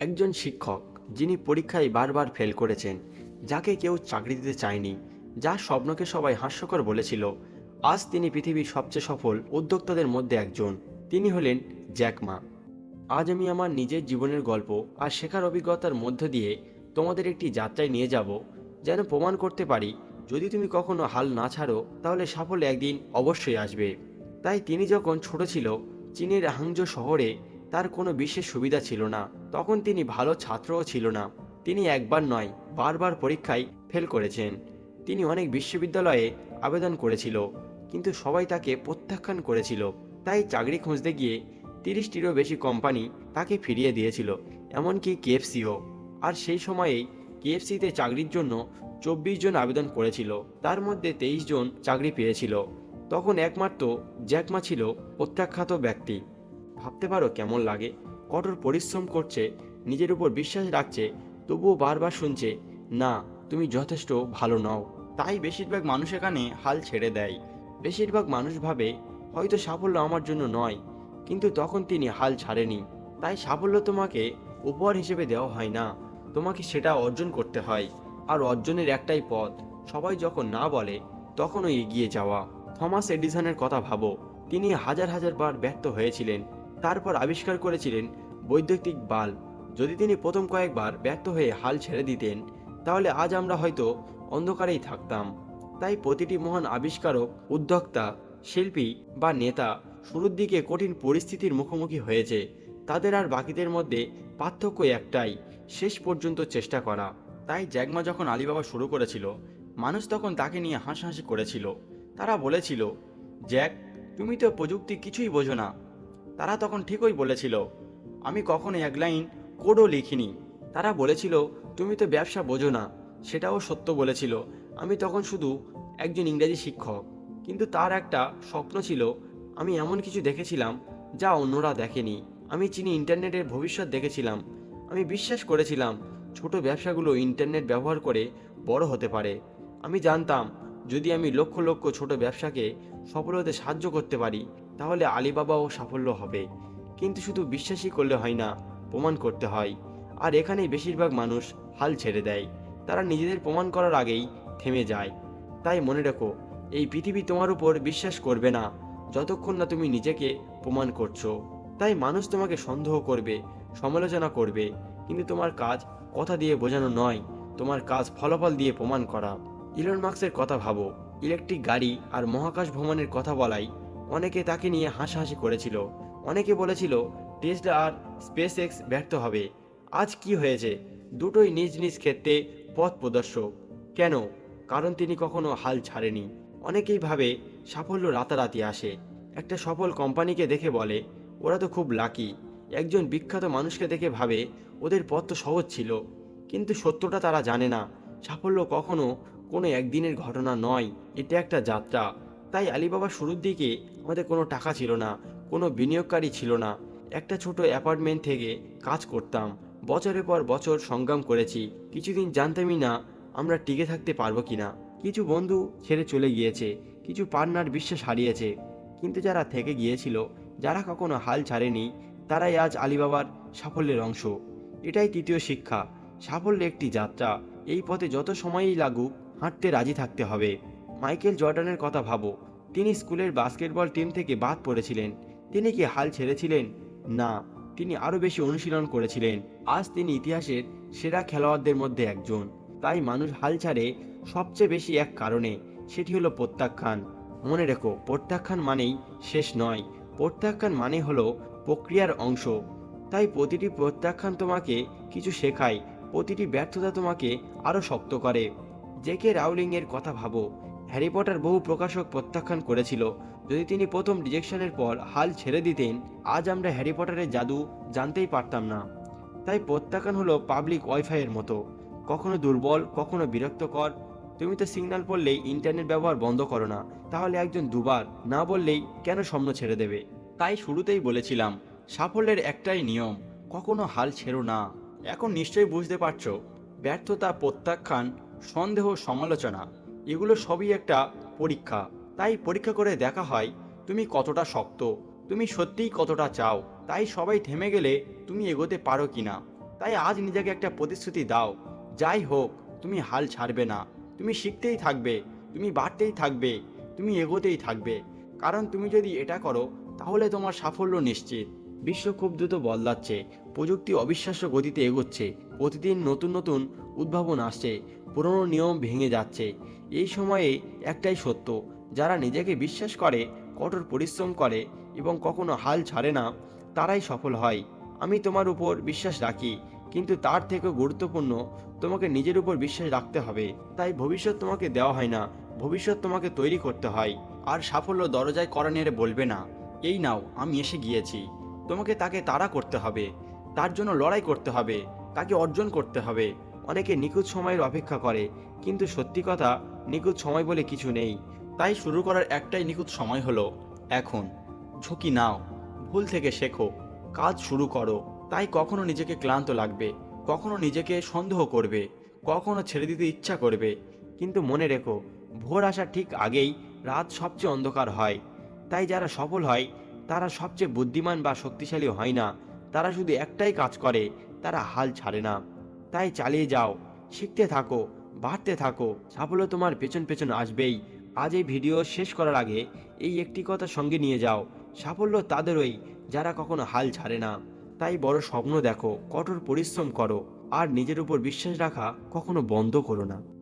একজন শিক্ষক যিনি পরীক্ষায় বারবার ফেল করেছেন, যাকে কেউ চাকরি দিতে চায়নি যার স্বপ্নকে সবাই হাস্যকর বলেছিল, আজ তিনি পৃথিবীর সবচেয়ে সফল উদ্যোক্তাদের মধ্যে একজন। তিনি হলেন জ্যাকমা আজ আমি আমার নিজের জীবনের গল্প আর শেখার অভিজ্ঞতার মধ্য দিয়ে তোমাদের একটি যাত্রায় নিয়ে যাব, যেন প্রমাণ করতে পারি, যদি তুমি কখনো হাল না ছাড়ো, তাহলে সাফল্য একদিন অবশ্যই আসবে। তাই তিনি যখন ছোট ছিল, চীনের হাংজো শহরে তার কোনো বিশেষ সুবিধা ছিল না। তখন তিনি ভালো ছাত্রও ছিল না। তিনি একবার নয়, বারবার পরীক্ষায় ফেল করেছেন। তিনি অনেক বিশ্ববিদ্যালয়ে আবেদন করেছিল, কিন্তু সবাই তাকে প্রত্যাখ্যান করেছিল। তাই চাকরি খুঁজতে গিয়ে তিরিশটিরও বেশি কোম্পানি তাকে ফিরিয়ে দিয়েছিল, এমনকি কেএফসিও। আর সেই সময়েই কেএফসিতে চাকরির জন্য চব্বিশ জন আবেদন করেছিল, তার মধ্যে তেইশ জন চাকরি পেয়েছিল। তখন একমাত্র জ্যাকমা ছিল প্রত্যাখ্যাত ব্যক্তি। ভাবতে পারো কেমন লাগে? কঠোর পরিশ্রম করছে, নিজের উপর বিশ্বাস রাখছে, তবুও বারবার শুনছে, না, তুমি যথেষ্ট ভালো নও। তাই বেশিরভাগ মানুষ এখানে হাল ছেড়ে দেয়। বেশিরভাগ মানুষ ভাবে, হয়তো সাফল্য আমার জন্য নয়। কিন্তু তখন তিনি হাল ছাড়েনি। তাই সাফল্য তোমাকে উপহার হিসেবে দেওয়া হয় না। তোমাকে সেটা অর্জন করতে হয়। আর অর্জনের একটাই পথ, সবাই যখন না বলে, তখনও এগিয়ে যাওয়া। থমাস এডিসনের কথা ভাবো, তিনি হাজার হাজার বার ব্যর্থ হয়েছিলেন। তারপর আবিষ্কার করেছিলেন বৈদ্যুতিক বাল্ব। যদি তিনি প্রথম কয়েকবার ব্যর্থ হয়ে হাল ছেড়ে দিতেন, তাহলে আজ আমরা হয়তো অন্ধকারেই থাকতাম। তাই প্রতিটি মহান আবিষ্কারক, উদ্যোক্তা, শিল্পী বা নেতা শুরুর দিকে কঠিন পরিস্থিতির মুখোমুখি হয়েছে। তাদের আর বাকিদের মধ্যে পার্থক্য একটাই, শেষ পর্যন্ত চেষ্টা করা। তাই জ্যাকমা যখন আলিবাবা শুরু করেছিল, মানুষ তখন তাকে নিয়ে হাসাহাসি করেছিল। তারা বলেছিল জ্যাক তুমি তো প্রযুক্তি কিছুই বোঝো না। তারা তখন ঠিকই বলেছিল। আমি কখনো এক লাইন কোডও লিখিনি। তারা বলেছিল, তুমি তো ব্যবসা বোঝো না। সেটাও সত্য বলেছিল। আমি তখন শুধু একজন ইংরেজি শিক্ষক। কিন্তু তার একটা স্বপ্ন ছিল, আমি এমন কিছু দেখেছিলাম যা অন্যরা দেখেনি। আমি চিনি ইন্টারনেটের ভবিষ্যৎ দেখেছিলাম। আমি বিশ্বাস করেছিলাম ছোট ব্যবসাগুলো ইন্টারনেট ব্যবহার করে বড় হতে পারে। আমি জানতাম, যদি আমি লক্ষ লক্ষ ছোট ব্যবসাকে সফল হতে সাহায্য করতে পারি তাহলে আলিবাবাও সাফল্য হবে। কিন্তু শুধু বিশ্বাসই করলে হয় না, প্রমাণ করতে হয়। আর এখানেই বেশিরভাগ মানুষ হাল ছেড়ে দেয়। তারা নিজেদের প্রমাণ করার আগেই থেমে যায়। তাই মনে রেখো, এই পৃথিবী তোমার উপর বিশ্বাস করবে না, যতক্ষণ না তুমি নিজেকে প্রমাণ করছ। তাই মানুষ তোমাকে সন্দেহ করবে, সমালোচনা করবে, কিন্তু তোমার কাজ কথা দিয়ে বোঝানো নয়, তোমার কাজ ফলাফল দিয়ে প্রমাণ করা। ইলন মার্কসের কথা ভাবো, ইলেকট্রিক গাড়ি আর মহাকাশ ভ্রমণের কথা বলাই অনেকে তাকে নিয়ে হাসাহাসি করেছিল। অনেকে বলেছিল টেসলা আর স্পেস এক্স ব্যর্থ হবে। আজ কি হয়েছে? দুটোই নিজ নিজ ক্ষেত্রে পথ প্রদর্শক। কেন? কারণ তিনি কখনো হাল ছাড়েনি। অনেকেই ভাবে সাফল্য রাতারাতি আসে। একটা সফল কোম্পানিকে দেখে বলে, ওরা তো খুব লাকি। একজন বিখ্যাত মানুষকে দেখে ভাবে, ওদের পথ তো সহজ ছিল। কিন্তু সত্যটা তারা জানে না। সাফল্য কখনো কোনো একদিনের ঘটনা নয়। এটা একটা যাত্রা। তাই আলিবাবা শুরুর দিকে আমাদের কোনো টাকা ছিল না, কোনো বিনিয়োগকারী ছিল না। একটা ছোট অ্যাপার্টমেন্ট থেকে কাজ করতাম। বছরের পর বছর সংগ্রাম করেছি। কিছুদিন জানতামই না আমরা টিকে থাকতে পারব কিনা। কিছু বন্ধু ছেড়ে চলে গিয়েছে, কিছু পার্টনার বিশ্বাস হারিয়েছে। কিন্তু যারা থেকে গিয়েছিল, যারা কখনো হাল ছাড়েনি, তারাই আজ আলিবাবার সাফল্যের অংশ। এটাই তৃতীয় শিক্ষা। সাফল্য একটি যাত্রা। এই পথে যত সময়ই লাগুক, হাঁটতে রাজি থাকতে হবে। মাইকেল জর্ডানের কথা ভাবো। তিনি স্কুলের বাস্কেটবল টিম থেকে বাদ পড়েছিলেন। তিনি কি হাল ছেড়েছিলেন? না, তিনি আরও বেশি অনুশীলন করেছিলেন। আজ তিনি ইতিহাসের সেরা খেলোয়াড়দের মধ্যে একজন। তাই মানুষ হাল ছাড়ে সবচেয়ে বেশি এক কারণে, সেটি হলো প্রত্যাখ্যান। মনে রেখো, প্রত্যাখ্যান মানেই শেষ নয়। প্রত্যাখ্যান মানে হলো প্রক্রিয়ার অংশ। তাই প্রতিটি প্রত্যাখ্যান তোমাকে কিছু শেখায়, প্রতিটি ব্যর্থতা তোমাকে আরও শক্ত করে। জেকে রাউলিংয়ের কথা ভাবো। হ্যারি পটার বহু প্রকাশক প্রত্যাখ্যান করেছিল। যদি তিনি প্রথম রিজেকশনের পর হাল ছেড়ে দিতেন, আজ আমরা হ্যারি পটারের জাদু জানতেই পারতাম না। তাই প্রত্যাখ্যান হলো পাবলিক ওয়াইফাইয়ের মতো। কখনো দুর্বল, কখনো বিরক্তকর। তুমি তো সিগন্যাল পড়লেই ইন্টারনেট ব্যবহার বন্ধ করো না। তাহলে একজন দুবার না বললেই কেন স্বপ্ন ছেড়ে দেবে? তাই শুরুতেই বলেছিলাম, সাফল্যের একটাই নিয়ম, কখনো হাল ছেড়ো না। এখন নিশ্চয়ই বুঝতে পারছ, ব্যর্থতা প্রত্যাখ্যান সন্দেহ সমালোচনা। এগুলো সবই একটা পরীক্ষা। তাই পরীক্ষা করে দেখা হয়, তুমি কতটা শক্ত, তুমি সত্যিই কতটা চাও, তাই সবাই থেমে গেলে তুমি এগোতে পারো কিনা। তাই আজ নিজেকে একটা প্রতিশ্রুতি দাও, যাই হোক, তুমি হাল ছাড়বে না, তুমি শিখতেই থাকবে, তুমি বাড়তেই থাকবে, তুমি এগোতেই থাকবে। কারণ তুমি যদি এটা করো, তাহলে তোমার সাফল্য নিশ্চিত। বিশ্ব খুব দ্রুত বদলাচ্ছে, প্রযুক্তি অবিশ্বাস্য গতিতে এগোচ্ছে, প্রতিদিন নতুন নতুন উদ্ভাবন আসছে, পুরনো নিয়ম ভেঙে যাচ্ছে। এই সময়ে একটাই সত্য, যারা নিজেকে বিশ্বাস করে, কঠোর পরিশ্রম করে এবং কখনো হাল ছাড়ে না, তারাই সফল হয়। আমি তোমার উপর বিশ্বাস রাখি, কিন্তু তার থেকেও গুরুত্বপূর্ণ, তোমাকে নিজের উপর বিশ্বাস রাখতে হবে। তাই ভবিষ্যৎ তোমাকে দেওয়া হয় না, ভবিষ্যৎ তোমাকে তৈরি করতে হয়, আর সাফল্য দরজায় করা নেড়ে বলবে না। এই নাও, আমি এসে গিয়েছি। তোমাকে তাকে তাড়া করতে হবে, তার জন্য লড়াই করতে হবে, তাকে অর্জন করতে হবে। অনেকে নিখুঁত সময়ের অপেক্ষা করে, কিন্তু সত্যি কথা, নিখুঁত সময় বলে কিছু নেই। তাই শুরু করার একটাই নিখুঁত সময় হলো, এখন। ঝুঁকি নাও, ভুল থেকে শেখো, কাজ শুরু করো। তাই কখনো নিজেকে ক্লান্ত লাগবে, কখনো নিজেকে সন্দেহ করবে, কখনো ছেড়ে দিতে ইচ্ছা করবে। কিন্তু মনে রেখো, ভোর আসার ঠিক আগেই রাত সবচেয়ে অন্ধকার হয়। তাই যারা সফল হয়, তারা সবচেয়ে বুদ্ধিমান বা শক্তিশালী হয় না। তারা শুধু একটাই কাজ করে, তারা হাল ছাড়ে না। তাই চালিয়ে যাও। শিখতে থাকো, বাড়তে থাকো। সাফল্য তোমার পেছন পেছন আসবেই। আজ এই ভিডিও শেষ করার আগে এই একটি কথা সঙ্গে নিয়ে যাও। সাফল্য তাদেরই, যারা কখনো হাল ছাড়ে না। তাই বড় স্বপ্ন দেখো, কঠোর পরিশ্রম করো। আর নিজের উপর বিশ্বাস রাখা কখনো বন্ধ করো না।